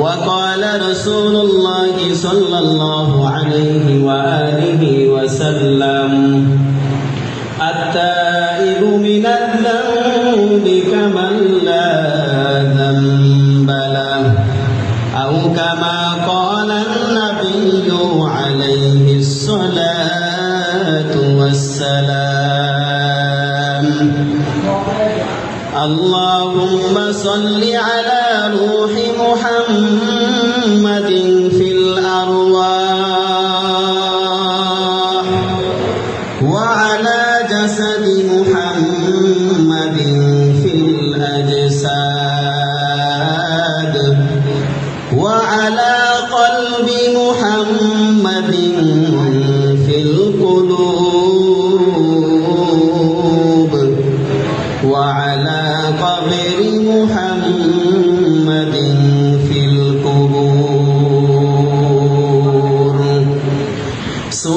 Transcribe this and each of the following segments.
وقال رسول الله صلى الله عليه وآله وسلم التائب من الذنب كمن لا ذنب له أو كما قال النبي عليه الصلاة والسلام. اللهم صل على روح محمد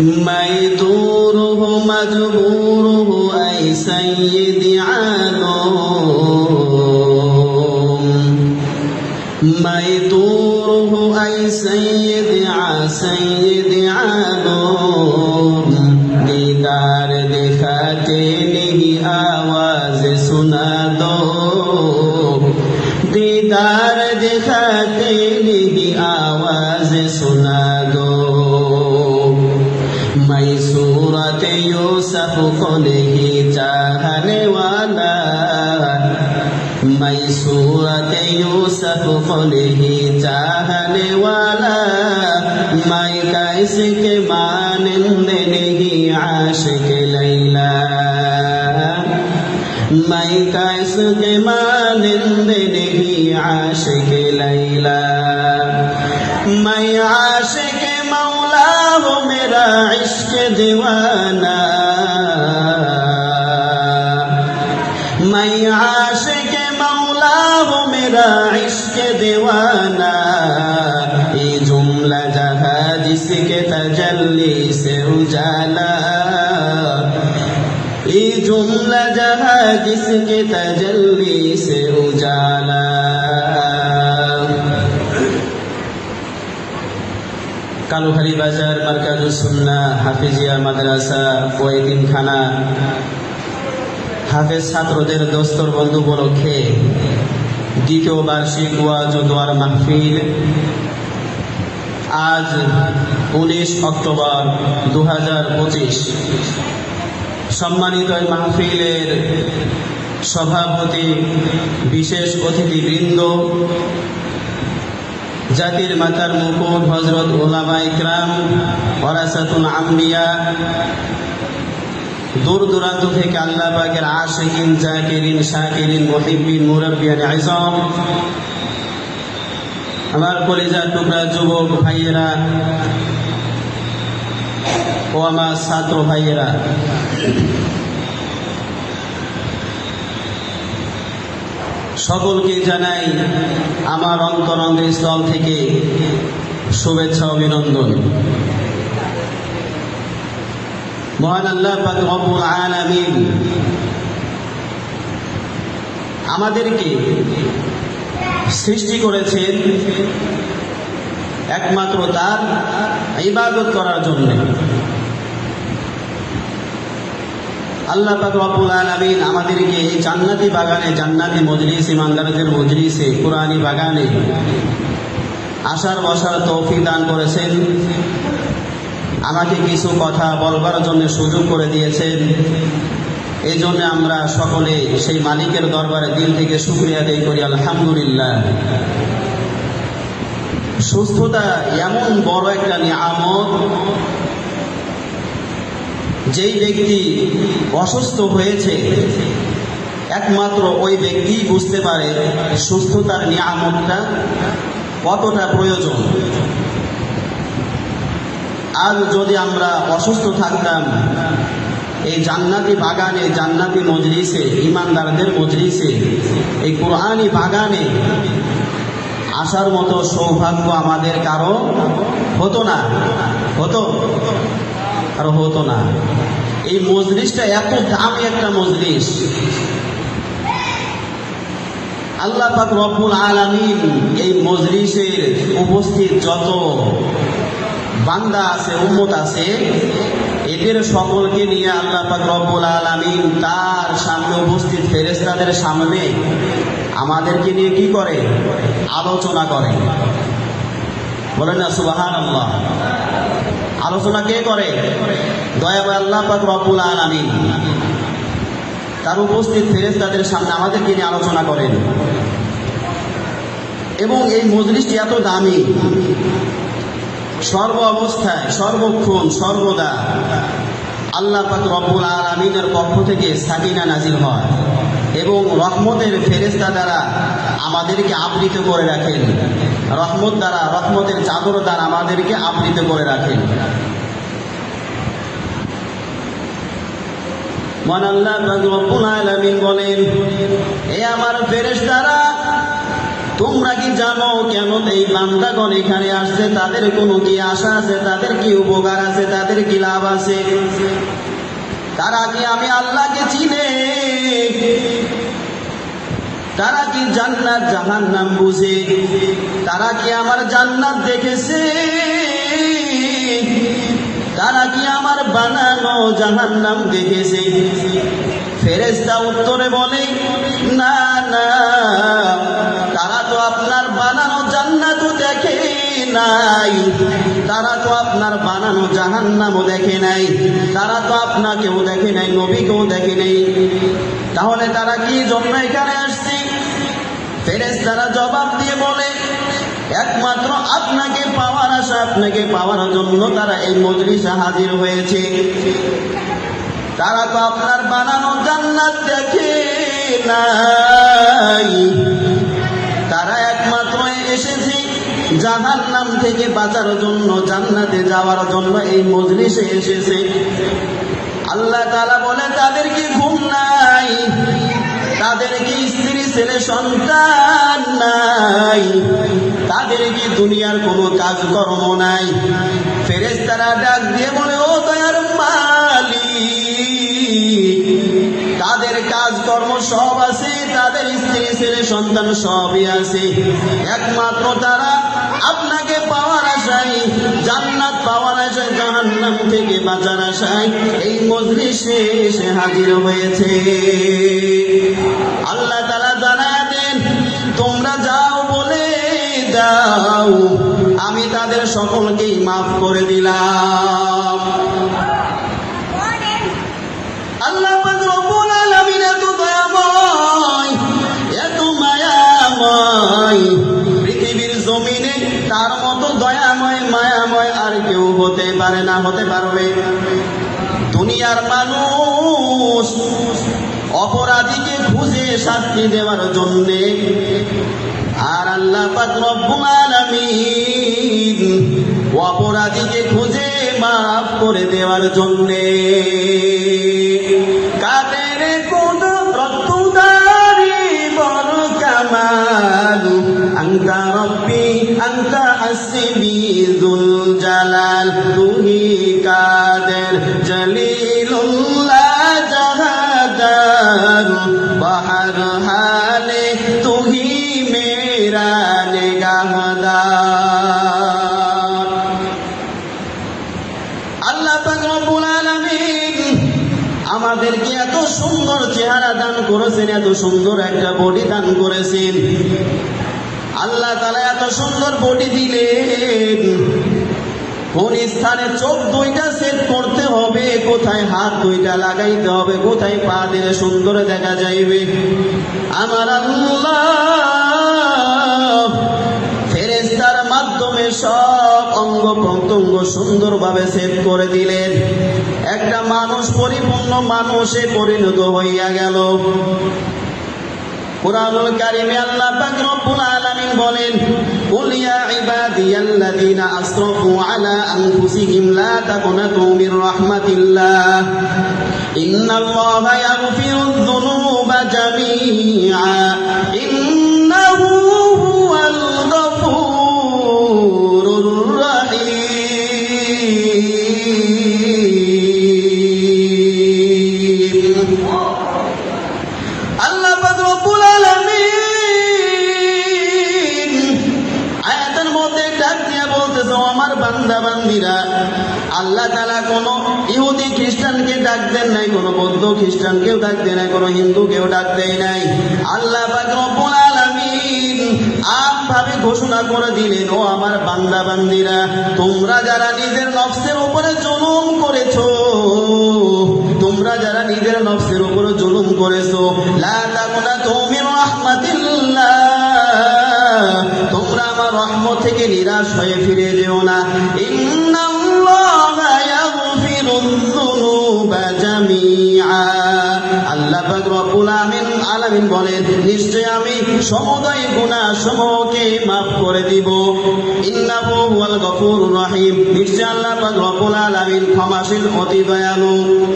ميدوره مجبوره أي سيد عالم ميدوره أي سيد ع سيد আমায় সুরতে ইউসুফ কলহি চাহনে ওয়ালা, মাই কাইসে কে মানন্দে নেহি আশিক লাইলা। মাই কাইসে কে মানন্দে নেহি আশিক লাইলা। মাই আশিক মাওলা হো মেরা ইশক দিওয়ানা। মেরা ইশকে দেওয়ানা এ জুমলা যাহা জিসকে তাজাল্লি সে উজালা। এ জুমলা যাহা জিসকে তাজাল্লি সে উজালা। কালুখালী বাজার মার্কাজুসুন্না হাফিজিয়া মাদ্রাসা ওয়েদিন খানা হাফেজ ছাত্রদের দোস্তর বন্ধু উপলক্ষে দ্বিতীয় বার্ষিক ওয়াজ ও দোয়ার মাহফিল। আজ উনিশ অক্টোবর দু পঁচিশ। সম্মানিত মাহফিলের সভাপতি, বিশেষ অতিথিবৃন্দ, জাতির মাতার মুকুট হজরত ওলামা ইকরাম, ওরাসাতুল আম্বিয়া দূর দূরান্ত থেকে আল্লাহ পাকের আশিকিন জাকিরিন শাকিরিন মুহিব্বিন, মুরাব্বিয়ান আজম আমার কলিজার টুকরা যুবক ভাইয়েরা ও আমার ছাত্র ভাইয়েরা, সকলকে জানাই আমার অন্তরঙ্গের স্থল থেকে শুভেচ্ছা অভিনন্দন। মহান আল্লাহ পাক আমাদেরকে সৃষ্টি করেছেন একমাত্র তার ইবাদত করার জন্য। আল্লাহ পাক আলামিন আমাদেরকে এই জান্নাতি বাগানে, জান্নাতি মজলিস ইমানদারদের মজলিসে, কোরআনি বাগানে আসার বসার তৌফিক দান করেছেন। আমাকে কিছু কথা বলবার জন্য সুযোগ করে দিয়েছেন। এই জন্য আমরা সকলে সেই মালিকের দরবারে দিল থেকে শুক্রিয়া আদায় করি, আলহামদুলিল্লাহ। সুস্থতা এমন বড় একটা নিয়ামত, যেই ব্যক্তি অসুস্থ হয়েছে, একমাত্র ওই ব্যক্তি বুঝতে পারে সুস্থতার নিয়ামতটা কতটা প্রয়োজন। আর যদি আমরা অসুস্থ থাকতাম, এই জান্নাতি বাগানে, জান্নাতি মজলিসে, ইমানদারদের মজলিসে, এই কোরআনি বাগানে আসার মতো সৌভাগ্য আমাদের কারও হতো না, হতো আর হতো না। এই মজলিসটা এত দামি একটা মজলিস। আল্লাহ পাক রব্বুল আলামিন এই মজলিসের উপস্থিত যত বান্দা আছে, উম্মত আছে, এদের সকলকে নিয়ে আল্লাহ রব্বুল আলামিন তার সামনে উপস্থিত ফেরেশতাদের সামনে আমাদেরকে নিয়ে কি করে? আলোচনা করে। বলেন না সুবাহান আল্লাহ আলোচনা কে করে? দয়াবাই আল্লাহ পাক রব্বুল আলামিন তার উপস্থিত ফেরেশতাদের সামনে আমাদেরকে নিয়ে আলোচনা করেন। এবং এই মজলিসটি এত দামি সর্ব অবস্থায় সর্বক্ষণ, সর্বদা আল্লাহ পাক রব্বুল আলমিনের পক্ষ থেকে সাকিনা নাজিল হয় এবং রহমতের ফেরেস্তা দ্বারা আমাদেরকে আবৃত করে রাখেন। রহমত দ্বারা, রহমতের চাদর দ্বারা আমাদেরকে আবৃত করে রাখেন। মন আল্লাহ রব্বুল আলামিন বলেন, এ আমার ফেরেশতারা তোমরা কি জানো কেন এই বান্দাগণ এখানে আসছে? তাদের কোনো কি আশা আছে? তাদের কি উপকার আছে? তাদের কি লাভ আছে? তারা কি আমি আল্লাহকে চিনে? তারা কি জান্নাত জাহান নাম বুঝে? তারা কি আমার জান্নাত দেখেছে? তারা কি আমার বানানো জাহান নাম দেখেছে? ফেরেস্তা উত্তরে বলে, না না। নাই। তারা তো আপনার বানানো জাহান নামও দেখে নাই। তারা তো আপনাকেও দেখে নাই, নবীকেও দেখে নাই। তাহলে তারা কি জন্য এখানে আসছে? ফেরেস্তারা জবাব দিয়ে বলে, একমাত্র আপনাকে পাওয়ার আশা, আপনাকে পাওয়ার জন্য তারা এই মজলিসে হাজির হয়েছে। তারা তো আপনার বানানো জান্নাত দেখে নাই। জাহান নাম থেকে বাঁচার জন্য, জান্নাতে যাওয়ার জন্য এই মজলিসে এসেছে। আল্লাহ তালা বলে, তাদের কি ঘুম নাই? তাদের কি স্ত্রী, ছেলে, সন্তান নাই? তাদের কি দুনিয়ার কোনো কাজকর্ম নাই? ফেরেস্তারা ডাক দিয়ে বলে, ও দয়ার মালিক, তাদের কাজকর্ম সব আছে, তাদের স্ত্রী, ছেলে, সন্তান সবই আছে। একমাত্র তারা আপনাকে পাওয়ার আশায়, জান্নাত পাওয়ার আশায়, জাহান্নাম থেকে বাঁচার আশায় এই মজলিসে এসে হাজির হয়েছে। আল্লাহ তারা জানা দেন, তোমরা যাও বলে যাও আমি তাদের সকলকেই মাফ করে দিলাম। কেউ হতে পারে না, হতে পারবে। দুনিয়ার মানুষ অপরাধীকে খুঁজে শাস্তি দেওয়ার জন্যে। আর আল্লাহ অপরাধীকে খুঁজে মাফ করে দেওয়ার জন্যে। কাদের কোন রক্তদারি বড় কামাল আন্তা রব্বি, আন্তা আসবি দুল জালাল তুহি কাদের জলিলুল্লাহ জাহাদার বাহার হালে তুহি মেরা নিগাহদার। আল্লাহ পাক রব্বুল আলামিন আমাদেরকে এত সুন্দর চেহারা দান করেছেন, এত সুন্দর একটা বডি দান করেছেন। আল্লাহ তালা এত সুন্দর বডি দিলেন। কোন স্থানে চোখ দুইটা সেট করতে হবে, কোথায় হাত দুইটা লাগাইতে হবে, কোথায় পা দিলে সুন্দর দেখা যাইবে। আমার আল্লাহ ফেরেস্তার মাধ্যমে সব অঙ্গ প্রত্যঙ্গ সুন্দরভাবে সেট করে দিলেন। একটা মানুষ পরিপূর্ণ মানুষে পরিণত হইয়া গেল। কুরআনুল কারিমে আল্লাহ পাক রব্বুল আলামিন বলেন, কুল ইয়া ইবাদিয়াল্লাযীনা আসরাফু আলা আনফুসিহিম, লা তাকুনাতু মির রাহমাতিল্লাহ। ইন্নাল্লাহা ইয়াগফিরুয যুনুবা জামিআ। ইন্নাহু আল্লাহ রব্বুল আলামিন। আয়াতের মধ্যে ডাক দিয়া বলতেছে, আমার বান্দা আল্লাহ তাআলা কোন ইহুদি খ্রিস্টানকে ডাক নাই, কোন বৌদ্ধ খ্রিস্টানকেও ডাক দেয় কোন হিন্দুকেও ডাক নাই। আল্লাহ পাক রব্বুল আলামিন আমভাবে ঘোষণা করে দিলেন, ও আমার বান্দা বান্দিরা তোমরা যারা নিজের নফসের উপরে জুলুম করেছ তোমরা যারা নিজের নফসের উপরে জুলুম করেছ, লা তোমরা আমার রহমত থেকে নিরাশ হয়ে ফিরে যেও না। ইন্নাল্লাহা আল্লাহ আমিন আলামিন বলেন, নিশ্চয় আমি সমুদয় গুনাহ সমূহকে করে দিব। রহিম। নিশ্চয় আল্লাহ ক্ষমাশীল, অতি দয়ালু।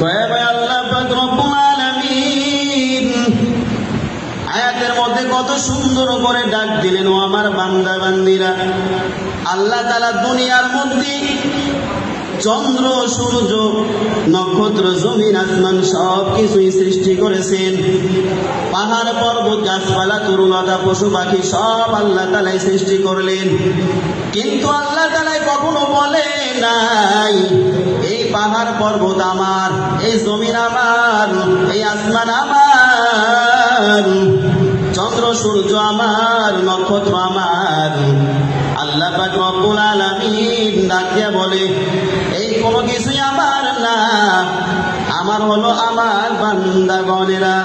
দয়া করে আল্লাহ রব্বুল আয়াতের মধ্যে কত সুন্দর করে ডাক দিলেন, ও আমার বান্দা বান্দিরা আল্লাহ তাআলা দুনিয়ার মধ্যে চন্দ্র, সূর্য, নক্ষত্র, জমিন, আসমান সব কিছুই সৃষ্টি করেছেন। পাহাড়, পর্বত, গাছপালা তরুলতা পশু পাখি সব আল্লাহ তালাই সৃষ্টি করলেন। কিন্তু আল্লাহ তালাই কখনো বলে নাই। এই পাহাড় পর্বত আমার, এই জমিন আমার, এই আসমান আমার। চন্দ্র, সূর্য আমার, নক্ষত্র আমার। আল্লাহ পাক রব্বুল আলামিন ডাকিয়া বলে, এই কোনো কিছুই আমার না। আমার হলো আমার বান্দাগণেরা।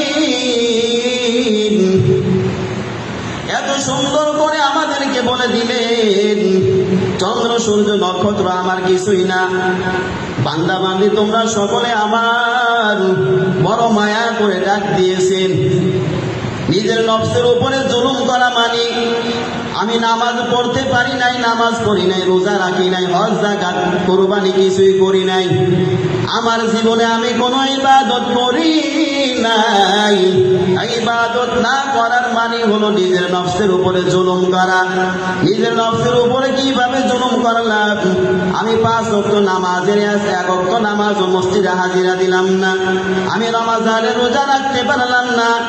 সুন্দর করে আমাদেরকে বলে দিলেন, চন্দ্র, সূর্য, নক্ষত্র আমার কিছুই না। বান্দা বান্দি, তোমরা সকলে আমার বড় মায়া করে ডাক দিয়েছেন। নিজের নফসের উপরে জুলুম করা মানি। আমি নামাজ পড়তে পারি নাই, নামাজ পড়ি নাই, রোজা রাখি নাই, হজ জাকাত কোরবানি কিছুই করি নাই। আমার জীবনে আমি কোনো ইবাদত করি নাই। ইবাদত না করার মানে হলো নিজের নফসের উপরে জুলুম করা। নিজের নফসের উপরে কীভাবে জুলুম করলাম? আমি পাঁচ অক্ট নামাজের আছে এক অক্ট নামাজ ও মসজিদে হাজিরা দিলাম না। আমি রমাজানের রোজা রাখতে পারলাম না।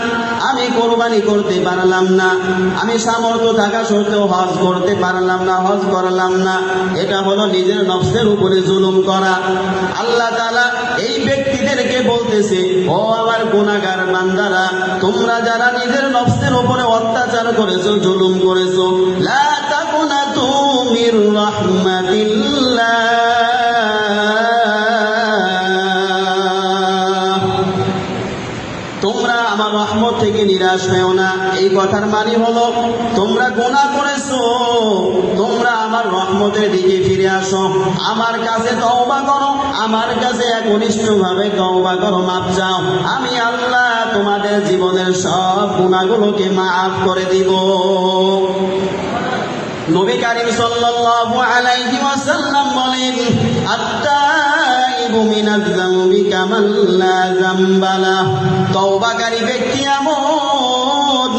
আমি কোরবানি করতে পারলাম না। আমি সামর্থ্য থাকা সত্ত্বেও হজ করতে পারলাম না, হজ করলাম না। এটা হলো নিজের নফসের উপরে জুলুম করা। আল্লাহ তাআলা এই ব্যক্তিদেরকে বলতেছে, ও আমার গুণাগার বান্দারা, তোমরা যারা নিজের নফসের উপরে অত্যাচার করেছ, জুলুম করেছ, লা তাকুনাতু মির রাহমাতিল্লাহ থেকে নিরাশ হয়েও না। এই কথার মানে হলো, তোমরা গুনাহ করেছ, তোমরা আমার রহমতের দিকে ফিরে আসো। আমার কাছে তওবা করো, আমার কাছে একনিষ্ঠ ভাবে তওবা করো মাপ চাও। আমি আল্লাহ তোমাদের জীবনের সব গুণাগুলোকে মাফ করে দিব। নবী কারীম সাল্লাল্লাহু আলাইহি ওয়াসাল্লাম বলেন তওবাকারী ব্যক্তি এমন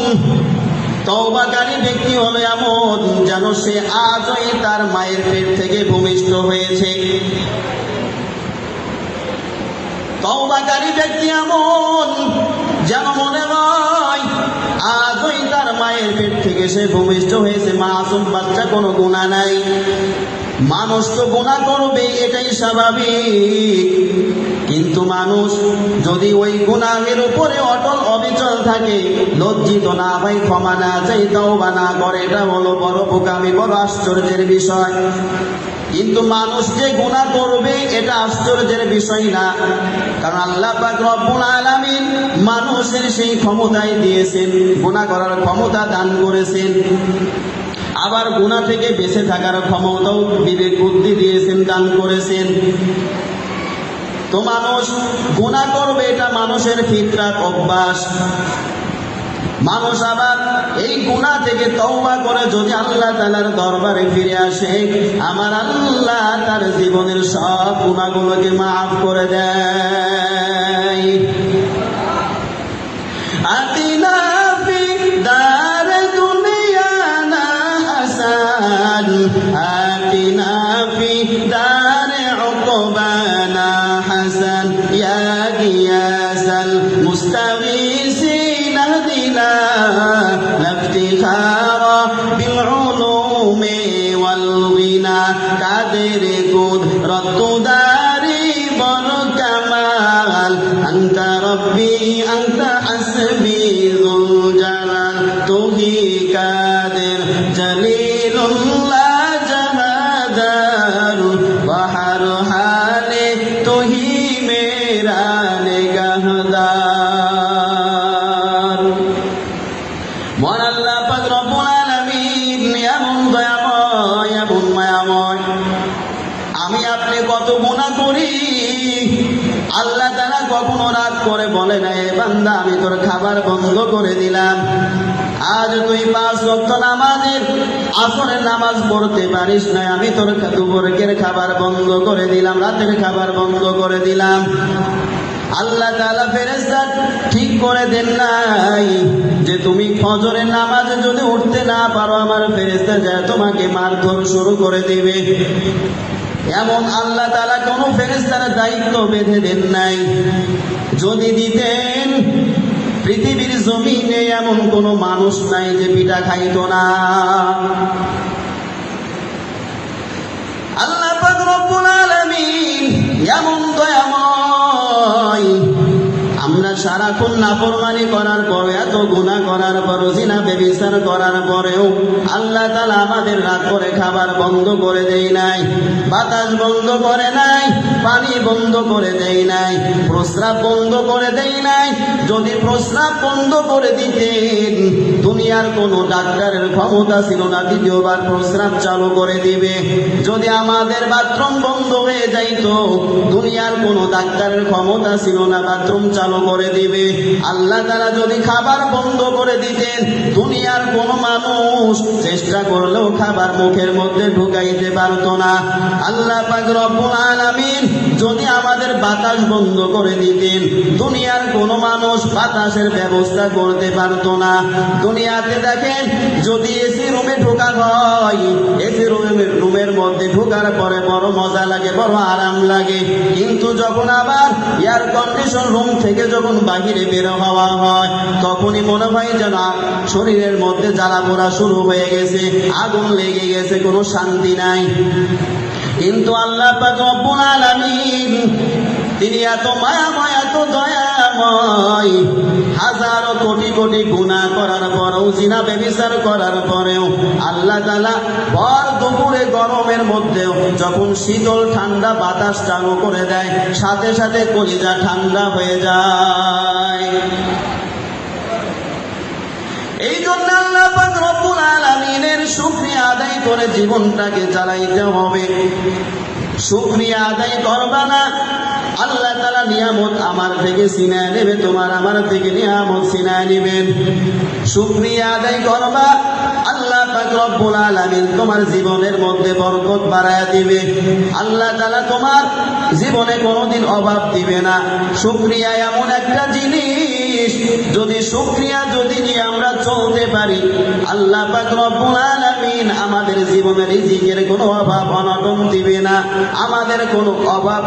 তওবাকারী ব্যক্তি হলো এমন যেন সে আজই তার মায়ের পেট থেকে ভূমিষ্ঠ হয়েছে। তওবাকারী ব্যক্তি এমন যেন মনে হয় আজই তার মায়ের পেট থেকে সে ভূমিষ্ঠ হয়েছে। মাসুম বাচ্চা কোনো গুণা নাই। মানুষ তো গুণা করবে এটাই স্বাভাবিক। কিন্তু মানুষ যদি ওই গুণাহের উপরে অটল অবিচল থাকে, লজ্জিত না হয়, ক্ষমা না চাই তাও বা না করে, এটা হলো বড় বোকামি, বড় আশ্চর্যের বিষয়। কিন্তু মানুষ যে গুণা করবে, এটা আশ্চর্যের বিষয় না। কারণ আল্লাহ আলামিন মানুষের সেই ক্ষমতাই দিয়েছেন গুণা করার ক্ষমতা দান করেছেন। আবার গুণা থেকে বেঁচে থাকার ক্ষমতাও বিবেক বুদ্ধি দিয়েছেন দান করেছেন। তো মানুষ গুণা করবে, এটা মানুষের ফিতরাত অভ্যাস। মানুষ আবার এই গুণা থেকে তওবা করে যদি আল্লাহ তালার দরবারে ফিরে আসে, আমার আল্লাহ তার জীবনের সব গুণাগুলোকে মাফ করে দেয়। আমি আপনি কত করি? আল্লাহ তারা কখনো রাত বলে আমি তোর খাবার বন্ধ করে দিলাম। আজ তুই পাঁচ রক্ত নামাজের আসরের নামাজ পড়তে পারিস না, আমি তোর দুপুরের খাবার বন্ধ করে দিলাম, রাতের খাবার বন্ধ করে দিলাম। আল্লাহ তাআলা ফেরেশতা ঠিক করে দেন নাই যে তুমি ফজরের নামাজে যদি উঠতে না পারো, আমার ফেরেশতা যায় তোমাকে মারধর শুরু করে দিবে। এমন আল্লাহ তাআলা কোন ফেরেশতার দায়িত্ব বেঁধে দেন নাই। যদি দিতেন, পৃথিবীর জমিনে এমন কোন মানুষ নাই যে পিঠা খাইতো না। আল্লাহ পাক রব্বুল আলামিন এমন দয়াময় সারাক্ষণ নাফরমানি করার পর, এত গুণা করার পর জিনা বেবিচার করার পরেও আল্লাহ তাআলা আমাদের রাত করে খাবার বন্ধ করে দেই নাই, বাতাস বন্ধ করে নাই, পানি বন্ধ করে দেই নাই, প্রস্রাব বন্ধ করে দেই নাই। যদি প্রস্রাব বন্ধ করে দিতেন, দুনিয়ার কোনো ডাক্তারের ক্ষমতা ছিল না, দ্বিতীয়বার প্রস্রাব চালু করে দিবে। যদি আমাদের বাথরুম বন্ধ হয়ে যাইতো, দুনিয়ার কোনো ডাক্তারের ক্ষমতা ছিল না, বাথরুম চালু করে দিবে। আল্লাহ তারা যদি খাবার বন্ধ করে দিতেন, দুনিয়ার কোন মানুষ চেষ্টা করলেও খাবার মুখের মধ্যে ঢুকাইতে পারতো না। আল্লাহ আলামিন যদি আমাদের বাতাস বন্ধ করে দিতেন, দুনিয়ার কোন মানুষ বাতাসের ব্যবস্থা করতে পারতো না। দুনিয়াতে দেখেন, যদি এসি রুমে ঢোকা হয় এসি রুমের রুমের মধ্যে ঢোকার পরে বড় মজা লাগে, বড় আরাম লাগে। কিন্তু যখন আবার এয়ার কন্ডিশন রুম থেকে যখন বাহিরে বের হওয়া হয়। তখনই মনে হয় যেন শরীরের মধ্যে জ্বালা পোড়া শুরু হয়ে গেছে, আগুন লেগে গেছে, কোনো শান্তি নাই। কিন্তু আল্লাহ পাক রব্বুল আলামিন তিনি এত মায়াময়, এত দয়াময়। হাজারো কোটি কোটি গুণা করার পরেও, জিনা বেবিচার করার পরেও, আল্লাহ তালা ভর দুপুরে গরমের মধ্যেও যখন শীতল ঠান্ডা বাতাস চালু করে দেয়, সাথে সাথে কলিজা ঠান্ডা হয়ে যায়। এই জন্য আল্লাহ রব্বুল আলামিনের আদায় করে জীবনটাকে চালাইতে হবে। শুকরিয়া আদায় করবা না। আল্লাহ তালা নিয়ামত আমার থেকে সিনায় নেবে, তোমার আমার থেকে নিয়ামত সিনায় নেবেন। শুকরিয়া আদায় করবা, আল্লাহ তোমার জীবনের মধ্যে বরকত বাড়ায় দিবে। আল্লাহ তাআলা তোমার জীবনে কোনোদিন অভাব দিবে না। শুক্রিয়া এমন একটা জিনিস, যদি শুক্রিয়া যদি নিয়ে আমরা চলতে পারি, আল্লাহ আলামিন আমাদের জীবনের রিজিকের কোনো অভাব অনটন দিবে না। আমাদের কোনো অভাব